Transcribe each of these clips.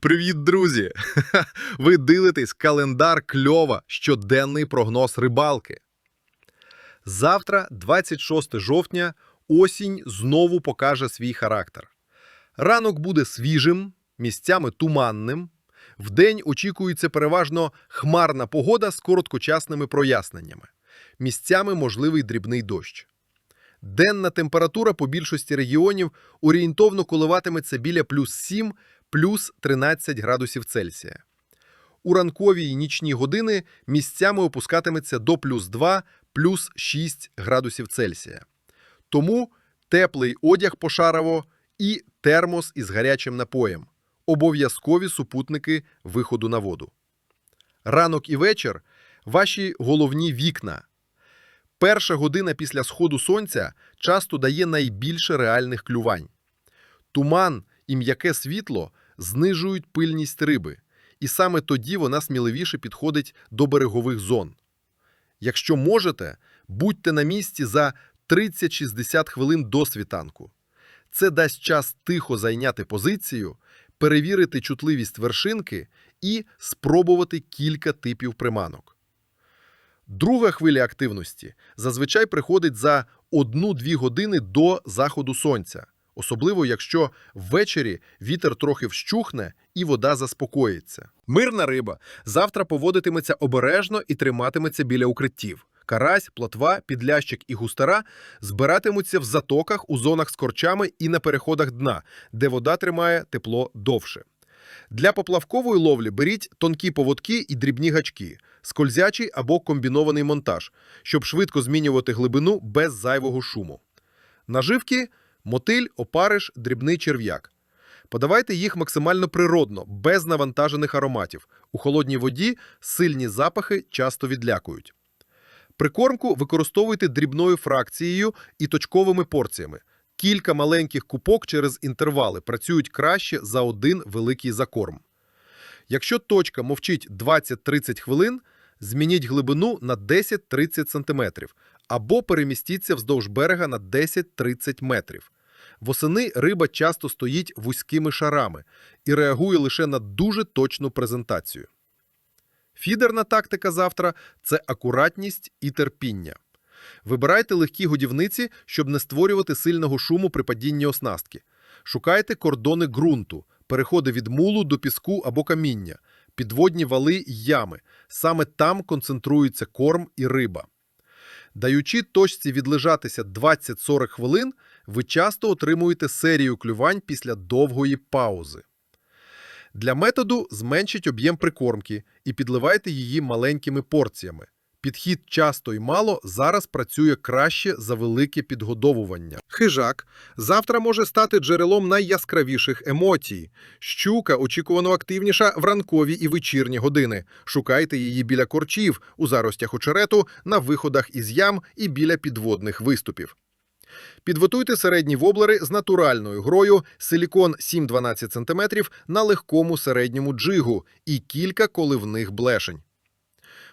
Привіт, друзі! Ви дивитесь календар кльова щоденний прогноз рибалки. Завтра, 26 жовтня, осінь знову покаже свій характер. Ранок буде свіжим, місцями туманним. Вдень очікується переважно хмарна погода з короткочасними проясненнями. Місцями можливий дрібний дощ. Денна температура по більшості регіонів орієнтовно коливатиметься біля плюс 7, плюс 13 градусів Цельсія. У ранкові й нічні години місцями опускатиметься до плюс 2, плюс 6 градусів Цельсія. Тому теплий одяг пошарово і термос із гарячим напоєм. Обов'язкові супутники виходу на воду. Ранок і вечір ваші головні вікна. Перша година після сходу сонця часто дає найбільше реальних клювань. Туман і м'яке світло знижують пильність риби, і саме тоді вона сміливіше підходить до берегових зон. Якщо можете, будьте на місці за 30-60 хвилин до світанку. Це дасть час тихо зайняти позицію, перевірити чутливість вершинки і спробувати кілька типів приманок. Друга хвиля активності зазвичай приходить за 1-2 години до заходу сонця, особливо якщо ввечері вітер трохи вщухне і вода заспокоїться. Мирна риба завтра поводитиметься обережно і триматиметься біля укриттів. Карась, плотва, підлящик і густара збиратимуться в затоках у зонах з корчами і на переходах дна, де вода тримає тепло довше. Для поплавкової ловлі беріть тонкі поводки і дрібні гачки, скользячий або комбінований монтаж, щоб швидко змінювати глибину без зайвого шуму. Наживки мотиль, опариш, дрібний черв'як. Подавайте їх максимально природно, без навантажених ароматів. У холодній воді сильні запахи часто відлякують. Прикормку використовуйте дрібною фракцією і точковими порціями. Кілька маленьких купок через інтервали працюють краще за один великий закорм. Якщо точка мовчить 20-30 хвилин, змініть глибину на 10-30 см або перемістіться вздовж берега на 10-30 метрів. Восени риба часто стоїть вузькими шарами і реагує лише на дуже точну презентацію. Фідерна тактика завтра це акуратність і терпіння. Вибирайте легкі годівниці, щоб не створювати сильного шуму при падінні оснастки. Шукайте кордони ґрунту, переходи від мулу до піску або каміння, підводні вали й ями. Саме там концентрується корм і риба. Даючи точці відлежатися 20-40 хвилин, ви часто отримуєте серію клювань після довгої паузи. Для методу зменшіть об'єм прикормки і підливайте її маленькими порціями. Підхід часто і мало зараз працює краще за велике підгодовування. Хижак завтра може стати джерелом найяскравіших емоцій. Щука очікувано активніша в ранкові і вечірні години. Шукайте її біля корчів, у заростях очерету, на виходах із ям і біля підводних виступів. Підготуйте середні воблери з натуральною грою, силікон 7-12 см на легкому середньому джигу і кілька коливних блешень.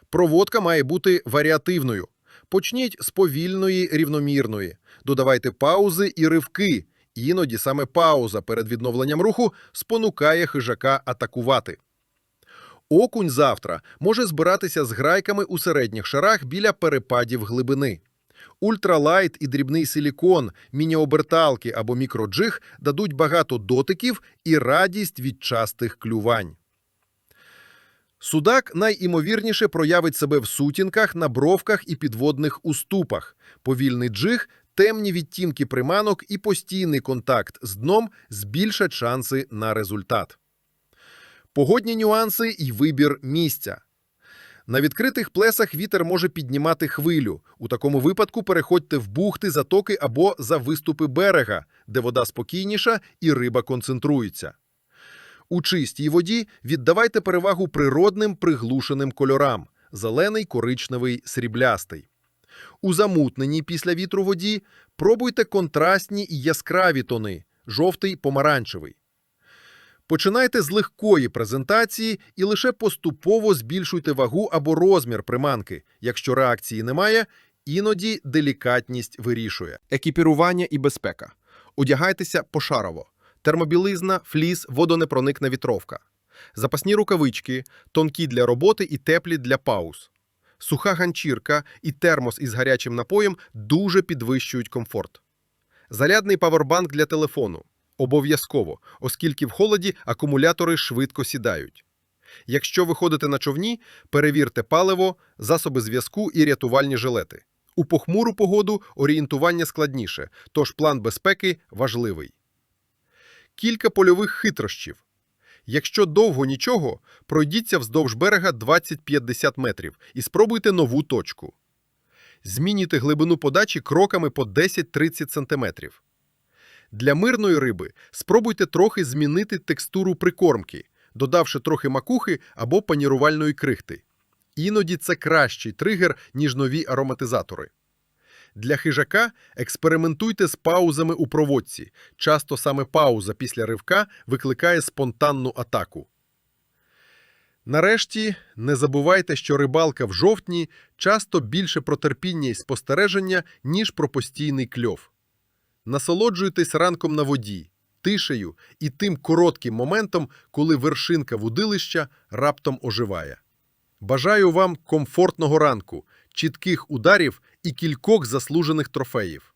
Проводка має бути варіативною. Почніть з повільної рівномірної. Додавайте паузи і ривки. Іноді саме пауза перед відновленням руху спонукає хижака атакувати. Окунь завтра може збиратися з грайками у середніх шарах біля перепадів глибини. Ультралайт і дрібний силікон, мініоберталки або мікроджиг дадуть багато дотиків і радість від частих клювань. Судак найімовірніше проявить себе в сутінках, на бровках і підводних уступах. Повільний джиг, темні відтінки приманок і постійний контакт з дном збільшать шанси на результат. Погодні нюанси і вибір місця. На відкритих плесах вітер може піднімати хвилю. У такому випадку переходьте в бухти, затоки або за виступи берега, де вода спокійніша і риба концентрується. У чистій воді віддавайте перевагу природним приглушеним кольорам зелений, коричневий, сріблястий. У замутненій після вітру воді пробуйте контрастні і яскраві тони жовтий, помаранчевий. Починайте з легкої презентації і лише поступово збільшуйте вагу або розмір приманки. Якщо реакції немає, іноді делікатність вирішує. Екіпірування і безпека. Одягайтеся пошарово. термобілизна, фліс, водонепроникна вітровка, запасні рукавички, тонкі для роботи і теплі для пауз. Суха ганчірка і термос із гарячим напоєм дуже підвищують комфорт. Зарядний павербанк для телефону. Обов'язково, оскільки в холоді акумулятори швидко сідають. Якщо ви ходите на човні, перевірте паливо, засоби зв'язку і рятувальні жилети. У похмуру погоду орієнтування складніше, тож план безпеки важливий. Кілька польових хитрощів. Якщо довго нічого, пройдіться вздовж берега 20-50 метрів і спробуйте нову точку. Змінюйте глибину подачі кроками по 10-30 см. Для мирної риби спробуйте трохи змінити текстуру прикормки, додавши трохи макухи або панірувальної крихти. Іноді це кращий тригер, ніж нові ароматизатори. Для хижака експериментуйте з паузами у проводці. Часто саме пауза після ривка викликає спонтанну атаку. Нарешті, не забувайте, що рибалка в жовтні часто більше про терпіння і спостереження, ніж про постійний кльов. Насолоджуйтесь ранком на воді, тишею і тим коротким моментом, коли вершинка вудилища раптом оживає. Бажаю вам комфортного ранку, чітких ударів і кількох заслужених трофеїв.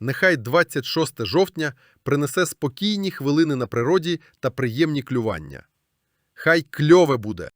Нехай 26 жовтня принесе спокійні хвилини на природі та приємні клювання. Хай кльове буде!